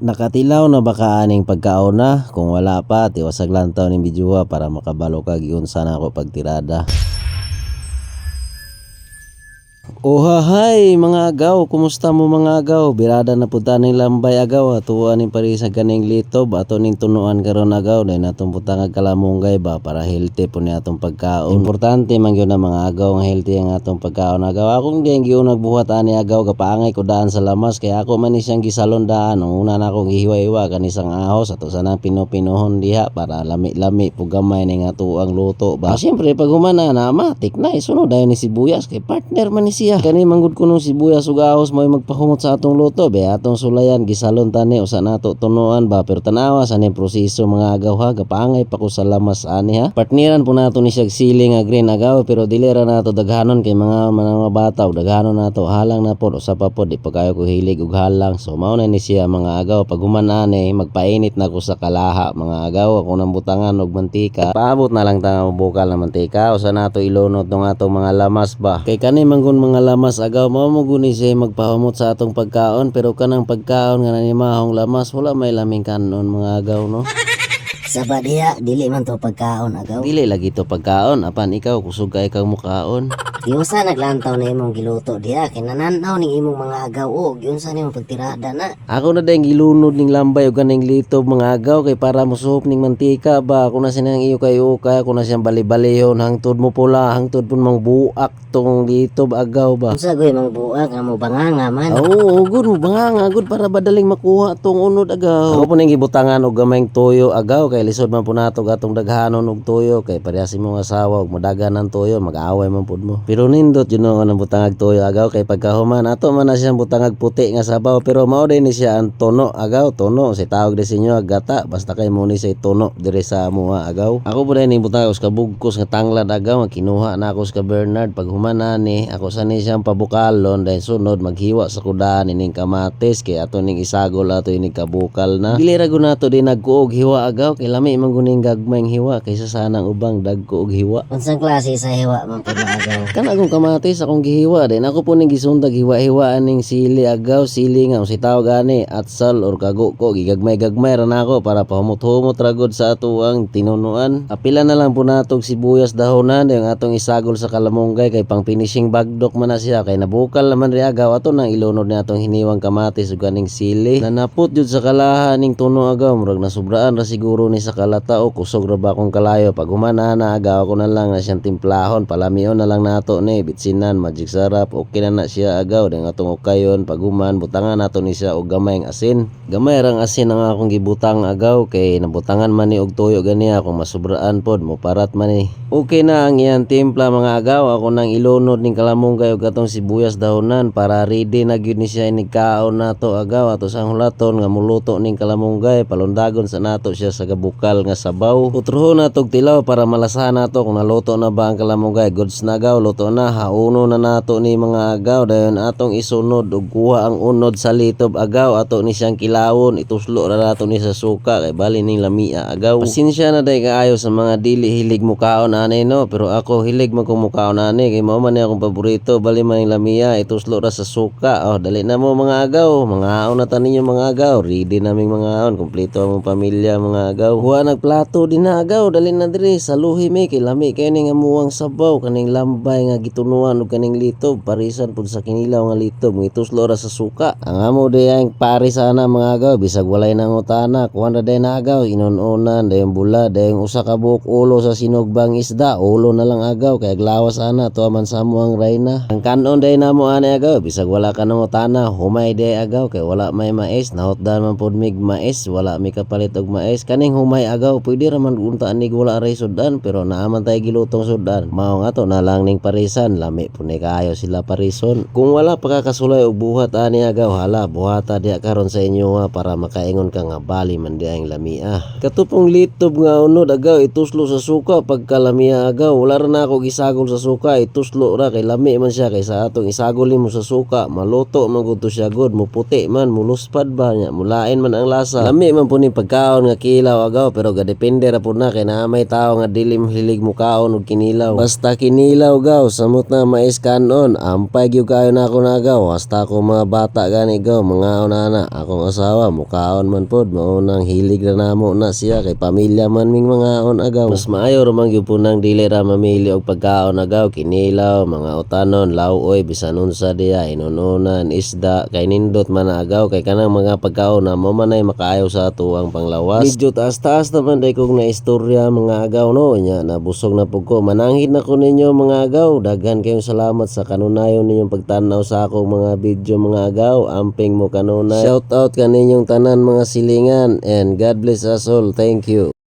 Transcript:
Nakatilaw na baka aning pagkaon na? Kung wala pa, tiwasag lang taon ng bidyuha para makabalo ka giunsa na ako pagtirada. Ohahay mga agaw, kumusta mo mga agaw? Birada na punta ng lambay agaw, atuan ning parisa kaning litob, ato ning tunuan karon agaw, dahil natong punta nga kalamunggay ba para healthy po ni atong pagkaon. Importante man gyud na mga agaw nga healthy ang atong pagkaon agaw. Akong di ang gyud nagbuhat ani agaw kapaangay ko daan sa lamas kaya ako man ni siyang gisalon daan. Ang una na akong gihiwa-hiwa kanisang ahos ato sanang pino-pinohon diha para lami-lami po gamay ning ato ang luto ba. Siyempre pag humana na matik na isunod dayon ni sibuyas kay partner man ni siya. Kani manggod ko nung sibuyas ug ahos mo magpahumot sa atong luto be atong sulayan gisalon tani usa nato tunuan ba pero tanawa sa ning proseso mga agaw ha gapangay pa ko sa lamas ani ha. Partneran po nato ni siya siling nga green agaw pero dili ra nato daghanon kay mga mga bata ug daghanon nato halang na pod usa pa pod di pa ko hilig og halang. So mao na ni siya mga agaw pag humanani magpainit na ko sa kalaha mga agaw ako nang butangan og mantika. Paabot na lang ta nga bukal na mantika usa nato ilunod ng atong mga lamas ba. Kay kani manggon mga lamas. Agaw mao mo guni siya magpahumot sa atong pagkaon pero kanang pagkaon nga nanimahong lamas wala may laming kanon mga agaw no Sa badiya, dili man to pagkaon agaw. dili lagi to pagkaon apan ikaw kusog ka ikaw mukaon Giunsa naglantaw na imong giluto diha kay nananaw ning imong mga agaw o giunsa nimong pagtirada na. Ako na din gilunod ning lambay o ganing litob mga agaw kay para musuhop ning mantika ba ako na sinang iyo kay ukay ako na siyang bali-balihon hangtod mo pula hangtod pun mang buak tong litob agaw ba. Unsa goy mga buak nga mo banganga man. Oo, good mo ba nga good para badaling makuha tong unod agaw. Ako po ning gibutangan og gamayng toyo agaw kay lisod man po nato gatong daghanon og toyo kay parehas imong asawa og madagan ng toyo mag-away man pud mo. Pero nindot yun know, ang butangag toyo agaw kay pagkahuman ato man na siyang butangag puti nga sabaw pero mao din ni siya ang tono agaw tono si tawag di sinyo agata basta kay mo ni say tono dire sa amuha agaw. Ako po din butangag sa bugkos nga tanglad agaw kinuha na ako sa Bernard pag humana ni ako sa ni siyang pabukalon dahil sunod maghiwa sa kudaan ining kamatis kay ato ning isagol ato ining kabukal na. Dili ra nato din nagkuog hiwa agaw kay lami man guning gagmayng hiwa kaysa sanang ubang dagko og hiwa. Unsang klase sa hiwa man pud na agaw. Kan akong kamatis akong gihiwa din ako po ning gisundag hiwa-hiwaan ning sili agaw sili nga si tawag ani atsal or kago ko gigagmay-gagmay ra nako para pahumot-humot ra gud sa atuang tinunuan. Apila na lang po natog sibuyas dahonan yung atong isagol sa kalamunggay kay pang finishing bagdok man na siya kay nabukal naman ri agaw ato nang ilunod ni atong hiniwang kamatis ug ganing sili. Nanapot jud sa kalaha ning tuno agaw murag nasubraan ra siguro ni sa kalata o kusog ra ba akong kalayo? Pag humana na agaw ako na lang na siyang timplahon. Palamion na lang nato ni bitsinan magic sarap okay na na siya agaw. Ding atong ukayon paguman butangan nato ni siya og gamay ang asin. Gamay rang asin ang akong gibutang agaw kay nabutangan man ni og tuyo ganiya kung masubraan pod mo parat man ni. Okay na ang iyang timpla mga agaw. Ako nang ilunod ning kalamunggay og atong sibuyas dahonan para ready na gyud ni siya inig kaon nato agaw. Ato sa hulaton nga muluto ning kalamunggay palundagon sa nato siya sa gabukal nga sabaw. Utrohon nato og tilaw para malasahan nato kung naluto na ba ang kalamunggay goods na agaw luto na. Hauno na nato ni mga agaw. Dayon atong isunod ug ang unod sa litob agaw. Ato ni siyang kilawon ituslo ra nato ni sa suka. Kay bali ning lamia agaw. Pasensya na day kaayo sa mga dili hilig mo kaon ani no? Pero ako hilig man kong mukaon ani kay mao man ni akong paborito. Bali man ning lamia ituslo ra sa suka. Oh dali na mo mga agaw. Mga haon na ta ninyo mga agaw. Ready naming mga haon kompleto ang pamilya mga agaw huwa nagplato din na agaw dali na diri saluhi mi kay lami kay ning amuang sabaw kaning lambay nga gitunuan og kaning litob parisan pud sa kinilaw nga litob ngituslo ra sa suka. Ang amo day ang pari sana mga agaw bisag walay nang utana kuha na day na agaw inununan dayong bula dayong usa ka buok ulo sa sinugbang isda ulo na lang agaw kay aglawas ana to man sa mo ang rayna ang kanon day namo ani agaw bisag wala ka nang utana humay day agaw kay wala may mais nahotdan man pud mig mais wala mi kapalit og mais kaning humay agaw pwede ra man untaan nig wala ray sudan pero naaman tay gilutong sudan. Mao nga to na lang ning parisan lami po ni kaayo sila parison. Kung wala pa ka kasulay og buhat ani agaw hala buhata diha karon sa inyo ha para makaingon ka nga bali man diha ang lamia. Katupong litob nga unod agaw ituslo sa suka pagka lamia agaw wala ra na ako gisagol sa suka ituslo ra kay lami man siya kay sa atong isagol mo sa suka maluto man gud siya good muputi man muluspad ba nya mulain man ang lasa. Lami man po ni pagkaon nga kilaw agaw pero gadepende ra pud na kay naa may tao nga dili hilig mo kaon og kinilaw. Basta kinilaw gaw samot na mais kanon ampay gyud kayo na ako na hasta ako mga bata gani gaw mga na akong asawa mukaon man pod mao nang hilig ra namo na siya kay pamilya man ming mga on agaw. Mas maayo ra man gyud po nang dili ra mamili og pagkaon agaw kinilaw mga utanon lauoy bisan unsa diya inununan isda kay nindot man agaw kay kanang mga pagkaon na mo man ay makaayo sa atuang panglawas. Medyo taas-taas naman day kog na istorya mga agaw no nya nabusog na pug ko na ko ninyo mga agaw daghan kayong salamat sa kanunayon ninyong pagtanaw sa akong mga video mga agaw amping mo kanunay. Shout out kaninyong tanan mga silingan and God bless us all. Thank you.